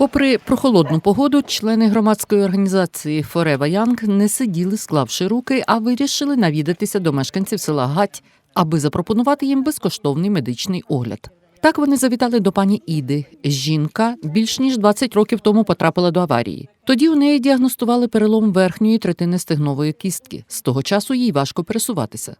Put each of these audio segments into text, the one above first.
Попри прохолодну погоду, члени громадської організації Форева Янг не сиділи, склавши руки, а вирішили навідатися до мешканців села Гать, аби запропонувати їм безкоштовний медичний огляд. Так вони завітали до пані Іди. Жінка більш ніж 20 років тому потрапила до аварії. Тоді у неї діагностували перелом верхньої третини стегнової кістки. З того часу їй важко пересуватися.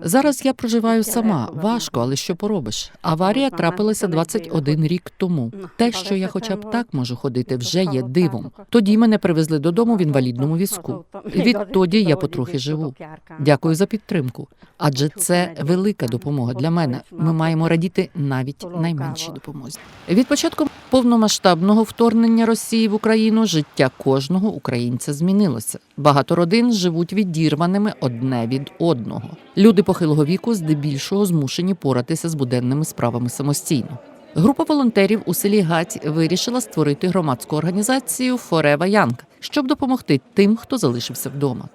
Зараз я проживаю сама. Важко, але що поробиш? Аварія трапилася 21 рік тому. Те, що я хоча б так можу ходити, вже є дивом. Тоді мене привезли додому в інвалідному візку. Відтоді я потрохи живу. Дякую за підтримку. Адже це велика допомога для мене. Ми маємо радіти навіть найменшій допомозі. Від початку повномасштабного вторгнення Росії в Україну життя кожного українця змінилося. Багато родин живуть відірваними одне від одного. Люди похилого віку здебільшого змушені поратися з буденними справами самостійно. Група волонтерів у селі Гать вирішила створити громадську організацію Форева Янг, щоб допомогти тим, хто залишився вдома.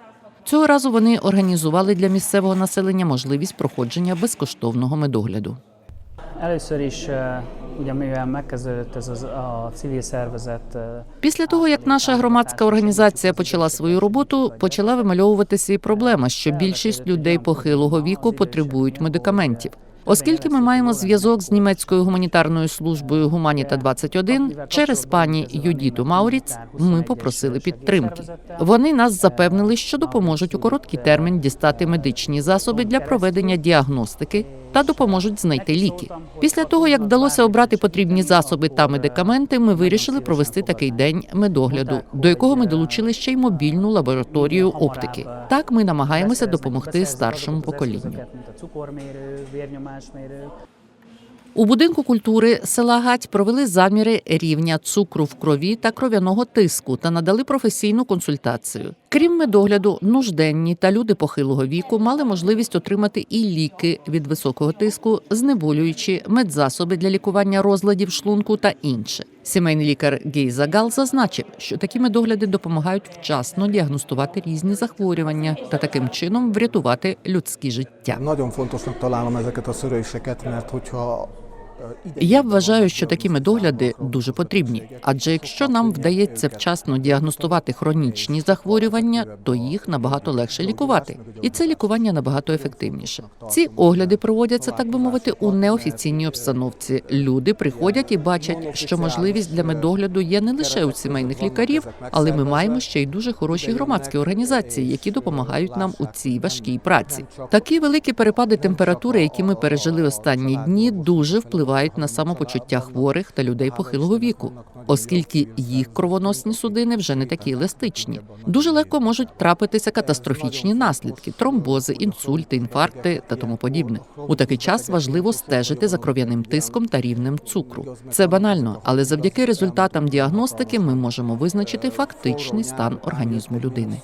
Цього разу вони організували для місцевого населення можливість проходження безкоштовного медогляду. Először ugye mivel megkezdődött ez az, a civil szervezet, Після того, як наша громадська організація почала свою роботу, почала вимальовуватися і проблема, що більшість людей похилого віку потребують медикаментів. Оскільки ми маємо зв'язок з німецькою гуманітарною службою Гуманіта 21 через пані Юдіту Мауріц, ми попросили підтримки. Вони нас запевнили, що допоможуть у короткий термін дістати медичні засоби для проведення діагностики та допоможуть знайти ліки. Після того, як вдалося обрати потрібні засоби та медикаменти, ми вирішили провести такий день медогляду, до якого ми долучили ще й мобільну лабораторію оптики. Так ми намагаємося допомогти старшому поколінню. У будинку культури села Гать провели заміри рівня цукру в крові та кров'яного тиску та надали професійну консультацію. Крім медогляду, нужденні та люди похилого віку мали можливість отримати і ліки від високого тиску, знеболюючі, медзасоби для лікування розладів шлунку та інше. Сімейний лікар Гейза Гал зазначив, що такі медогляди допомагають вчасно діагностувати різні захворювання та таким чином врятувати людські життя. Я вважаю, що такі медогляди дуже потрібні, адже якщо нам вдається вчасно діагностувати хронічні захворювання, то їх набагато легше лікувати, і це лікування набагато ефективніше. Ці огляди проводяться, так би мовити, у неофіційній обстановці. Люди приходять і бачать, що можливість для медогляду є не лише у сімейних лікарів, але ми маємо ще й дуже хороші громадські організації, які допомагають нам у цій важкій праці. Такі великі перепади температури, які ми пережили останні дні, дуже впливають на самопочуття хворих та людей похилого віку, оскільки їх кровоносні судини вже не такі еластичні. Дуже легко можуть трапитися катастрофічні наслідки: тромбози, інсульти, інфаркти та тому подібне. У такий час важливо стежити за кров'яним тиском та рівнем цукру. Це банально, але завдяки результатам діагностики ми можемо визначити фактичний стан організму людини.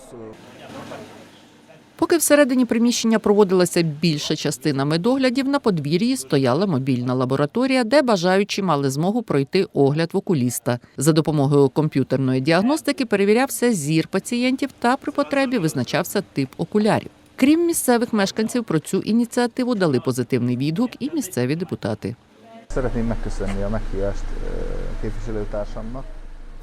Поки всередині приміщення проводилася більша частина медоглядів, на подвір'ї стояла мобільна лабораторія, де бажаючі мали змогу пройти огляд в окуліста. За допомогою комп'ютерної діагностики перевірявся зір пацієнтів та при потребі визначався тип окулярів. Крім місцевих мешканців, про цю ініціативу дали позитивний відгук і місцеві депутати.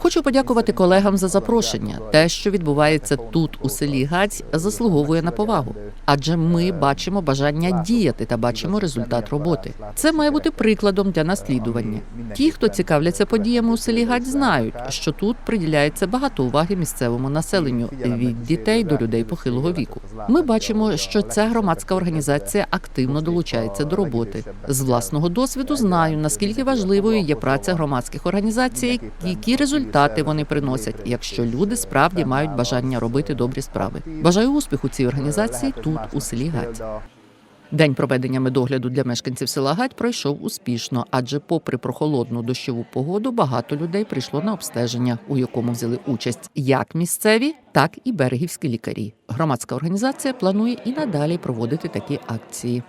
Хочу подякувати колегам за запрошення. Те, що відбувається тут, у селі Гаць, заслуговує на повагу. Адже ми бачимо бажання діяти та бачимо результат роботи. Це має бути прикладом для наслідування. Ті, хто цікавляться подіями у селі Гаць, знають, що тут приділяється багато уваги місцевому населенню від дітей до людей похилого віку. Ми бачимо, що ця громадська організація активно долучається до роботи. З власного досвіду знаю, наскільки важливою є праця громадських організацій, які результати вони приносять, якщо люди справді мають бажання робити добрі справи. Бажаю успіху цій організації тут, у селі Гаць. День проведення медогляду для мешканців села Гать пройшов успішно, адже, попри прохолодну дощову погоду, багато людей прийшло на обстеження, у якому взяли участь як місцеві, так і берегівські лікарі. Громадська організація планує і надалі проводити такі акції.